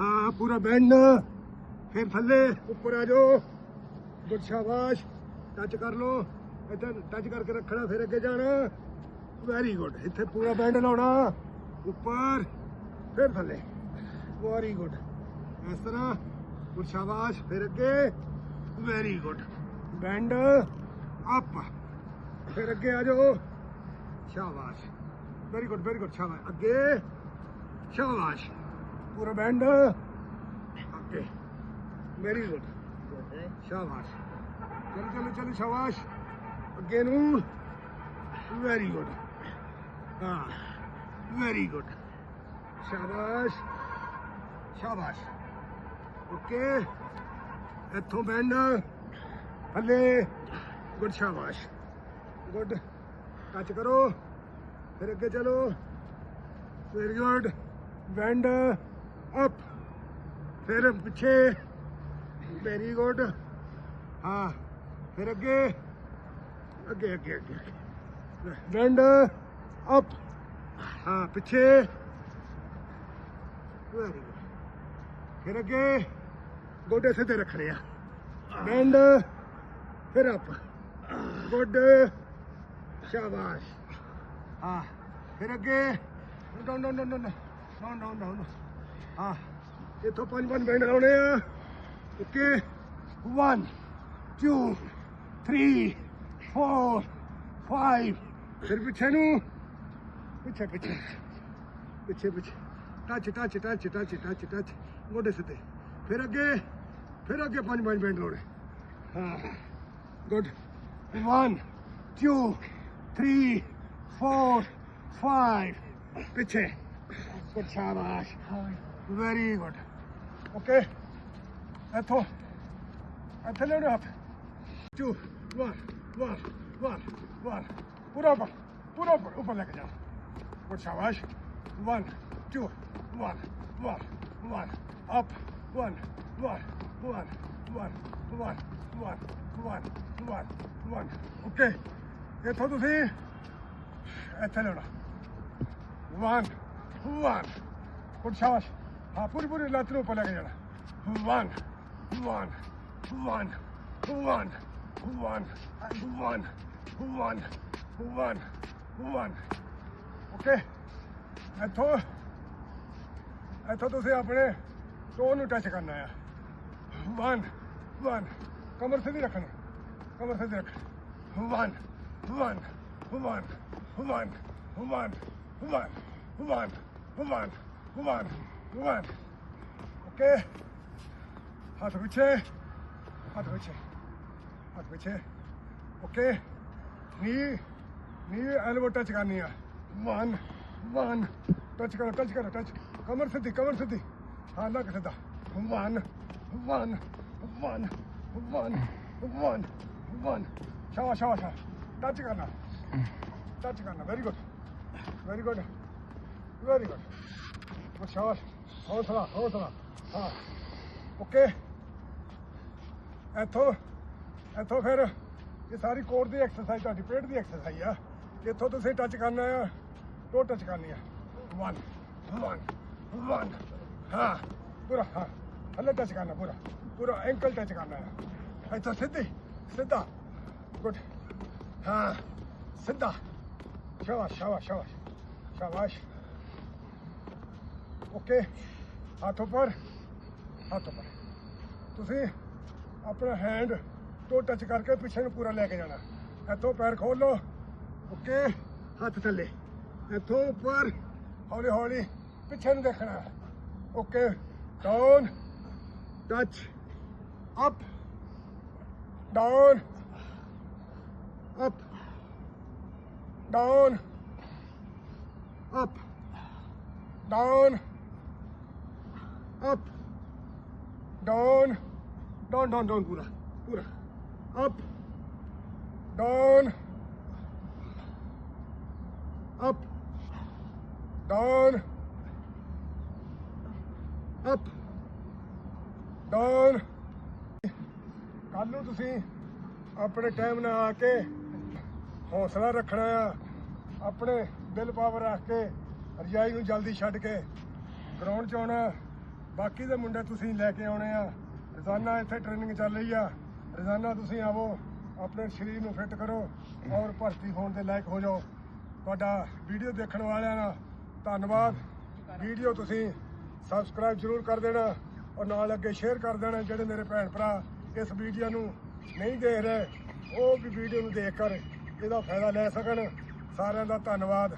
हाँ पूरा बैंड फिर थले उपर आ जाओ। गुड शाबाश। टच कर लो। इधर टच करके रखना, फिर अगे जाना। वेरी गुड इतने पूरा बैंड लाना। उपर फिर थले वेरी गुड इस तरह। गुड शाबाश। फिर अगे वेरी गुड बैंड अप फिर अगे आ जाओ। शाबाश। वेरी गुड वेरी गुड शाबाश। अगे शाबाश। पूरा बैंड ओके वेरी गुड शाबाश. चलो चलो चलो, शाबाश. अगेन वेरी गुड हाँ. वेरी गुड शाबाश. शाबाश. ओके इतों बैंड हले गुड शाबाश. गुड टच करो. फिर अगे चलो. वेरी गुड बैंड अप फिर पिछे वेरी गुड हाँ फिर अगे। अगे अगे अगे बैंड अप uh, हाँ पीछे। वेरी गुड फिर अगे। गोडे सीधे रहे बैंड uh, फिर अप गुड शाबाश। हाँ फिर अगे। No no no no no no down down ਹਾਂ ਇੱਥੋਂ ਪੰਜ ਪੰਜ ਬੈਂਡ ਲਾਉਣੇ ਆ ਓਕੇ 1 2 3 4 5 ਫਿਰ ਪਿੱਛੇ ਨੂੰ ਪਿੱਛੇ ਪਿੱਛੇ ਪਿੱਛੇ ਪਿੱਛੇ touch touch touch touch touch touch ਗੋਡੇ ਸਿੱਧੇ ਫਿਰ ਅੱਗੇ ਫਿਰ ਅੱਗੇ ਪੰਜ ਪੰਜ ਬੈਂਡ ਲਾਉਣੇ ਹਾਂ ਗੁੱਡ 1 2 3 4 5 ਪਿੱਛੇ ਗੁੱਡ ਸ਼ਾਬਾਸ਼ ਵੈਰੀ ਗੁੱਡ ਓਕੇ ਇੱਥੋਂ ਇੱਥੇ ਲੈਣੇ ਹੱਥ 2 1 1 1 1 ਪੂਰਾ ਉੱਪਰ ਪੂਰਾ ਉੱਪਰ ਉੱਪਰ ਲੈ ਕੇ ਜਾ ਗੁੱਡ ਸ਼ਾਬਾਸ਼ 1 2 1 1 1 ਅਪ 1 1 1 1 1 1 1 1 1 ਓਕੇ ਇੱਥੋਂ ਤੁਸੀਂ ਇੱਥੇ ਲੈਣਾ 1 1 ਗੁੱਡ ਸ਼ਾਬਾਸ਼ ਹਾਂ ਪੂਰੀ ਪੂਰੀ ਲੱਤ ਨੂੰ ਉੱਪਰ ਲੈ ਕੇ ਜਾਣਾ 1 1 1 1 1 1 1 1 1 ਓਕੇ ਇੱਥੋਂ ਇੱਥੋਂ ਤੁਸੀਂ ਆਪਣੇ ਟੋ ਨੂੰ ਟੱਚ ਕਰਨਾ ਆ 1 1 ਕਮਰ ਸਿੱਧੀ ਰੱਖਣੀ ਕਮਰ ਸਿੱਧੀ ਰੱਖ 1 1 1 1 1 1 1 1 1 one. ओके हाथ पीछे हाथ पीछे हाथ पीछे okay knee knee elbow touch करनी है वन वन टच करो टच करो टच कमर सीधी कमर सीधी हाँ लग सीधा one one one one one one Shava शावा शावा टच करना टच करना very good very good very good ਹੌਸਲਾ ਹੌਸਲਾ ਹਾਂ ਓਕੇ ਇੱਥੋਂ ਇੱਥੋਂ ਫਿਰ ਇਹ ਸਾਰੀ ਕੋਰ ਦੀ ਐਕਸਰਸਾਈਜ਼ ਤੁਹਾਡੀ ਪੇਟ ਦੀ ਐਕਸਰਸਾਈਜ਼ ਆ ਇੱਥੋਂ ਤੁਸੀਂ ਟੱਚ ਕਰਨਾ ਆ ਟੋ ਟੱਚ ਕਰਨੀ ਆ 1 1 1 ਹਾਂ ਪੂਰਾ ਹਾਂ ਹੱਲੇ ਟੱਚ ਕਰਨਾ ਪੂਰਾ ਪੂਰਾ ਐਂਕਲ ਟੱਚ ਕਰਨਾ ਆ ਇੱਥੋਂ ਸਿੱਧੀ ਸਿੱਧਾ ਗੁੱਡ ਹਾਂ ਸਿੱਧਾ ਸ਼ਾਬਾਸ਼ ਸ਼ਾਬਾਸ਼ ਸ਼ਾਬਾਸ਼ ਸ਼ਾਬਾਸ਼ ਓਕੇ ਹੱਥ ਉੱਪਰ ਹੱਥ ਉੱਪਰ ਤੁਸੀਂ ਆਪਣਾ ਹੈਂਡ ਤੋਂ ਟੱਚ ਕਰਕੇ ਪਿੱਛੇ ਨੂੰ ਪੂਰਾ ਲੈ ਕੇ ਜਾਣਾ ਇੱਥੋਂ ਪੈਰ ਖੋਲ ਲਓ ਓਕੇ ਹੱਥ ਥੱਲੇ ਇੱਥੋਂ ਉੱਪਰ ਹੌਲੀ ਹੌਲੀ ਪਿੱਛੇ ਨੂੰ ਦੇਖਣਾ okay down touch up down up down up down up down down down down ਪੂਰਾ ਪੂਰਾ up down up down up down ਕੱਲ ਨੂੰ ਤੁਸੀਂ ਆਪਣੇ ਟਾਈਮ ਨਾਲ ਆ ਕੇ ਹੌਸਲਾ ਰੱਖਣਾ ਆ। ਆਪਣੇ ਦਿਲ ਪਾਵਰ ਰੱਖ ਕੇ ਰਜਾਈ ਨੂੰ ਜਲਦੀ ਛੱਡ ਕੇ ਗਰਾਊਂਡ 'ਚ ਆਉਣਾ। ਬਾਕੀ ਦੇ ਮੁੰਡੇ ਤੁਸੀਂ ਲੈ ਕੇ ਆਉਣੇ ਆ। ਰੋਜ਼ਾਨਾ ਇੱਥੇ ਟ੍ਰੇਨਿੰਗ ਚੱਲ ਰਹੀ ਆ। ਰੋਜ਼ਾਨਾ ਤੁਸੀਂ ਆਵੋ, ਆਪਣੇ ਸਰੀਰ ਨੂੰ ਫਿੱਟ ਕਰੋ ਔਰ ਭਰਤੀ ਹੋਣ ਦੇ ਲਾਇਕ ਹੋ ਜਾਓ। ਤੁਹਾਡਾ ਵੀਡੀਓ ਦੇਖਣ ਵਾਲਿਆਂ ਦਾ ਧੰਨਵਾਦ। ਵੀਡੀਓ ਤੁਸੀਂ ਸਬਸਕ੍ਰਾਈਬ ਜ਼ਰੂਰ ਕਰ ਦੇਣਾ ਔਰ ਨਾਲ ਅੱਗੇ ਸ਼ੇਅਰ ਕਰ ਦੇਣਾ ਜਿਹੜੇ ਮੇਰੇ ਭੈਣ ਭਰਾ ਇਸ ਵੀਡੀਓ ਨੂੰ ਨਹੀਂ ਦੇਖ ਰਹੇ। ਉਹ ਵੀ ਵੀਡੀਓ ਨੂੰ ਦੇਖ ਕਰ ਇਹਦਾ ਫਾਇਦਾ ਲੈ ਸਕਣ। ਸਾਰਿਆਂ ਦਾ ਧੰਨਵਾਦ।